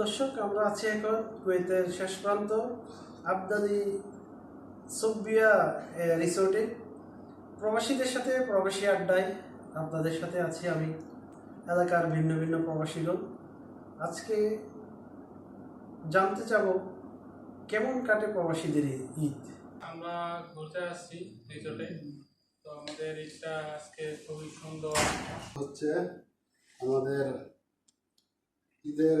দর্শক আমরা আছি এখন কুয়েতের শেষ প্রান্ত আবদালি সুবিয়া রিসোর্টে। প্রবাসীদের সাথে প্রবাসী আড্ডায় আপনাদের সাথে আছি আমি। এলাকার ভিন্ন ভিন্ন প্রবাসীগণ আজকে জানতে চাব কেমন কাটে প্রবাসীদের ঈদ? আমরা ঘুরতে আসছি রিসোর্টে। তো আমাদের ঈদটা আজকে খুবই সুন্দর। হচ্ছে আমাদের ঈদের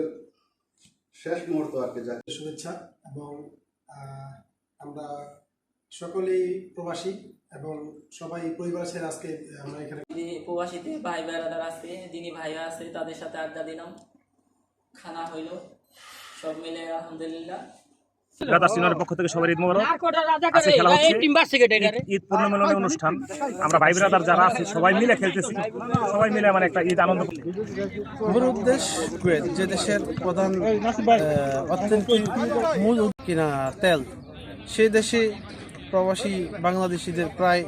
শেষ মুহূর্ত আর কি যাকে শুভেচ্ছা এবং আমরা সকলেই প্রবাসী এবং সবাই পরিবার ছেড়ে আজকে আমরা এখানে প্রবাসীতে ভাই বেড়াদার আছে যিনি ভাইয়া আছে তাদের সাথে আড্ডা দিলাম। খানা হইল। সব মিলে আলহামদুলিল্লাহ। রাধা সিনেমার পক্ষ থেকে সবার ঈদ মোবারক। আজকে খেলা হচ্ছে ঈদ- পূর্ণমিলনী অনুষ্ঠান। আমরা ভাই ব্রাদার যারা আছে সবাই মিলে খেলতেছি। সবাই মিলে মানে একটা ঈদ আনন্দ। দেশ কুয়েত যে দেশের প্রধান অর্থনীতির মূল কিনা তেল সে দেশে প্রবাসী বাংলাদেশিদের প্রায়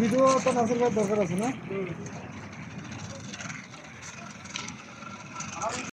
ভিডিও তো দরকার আছে না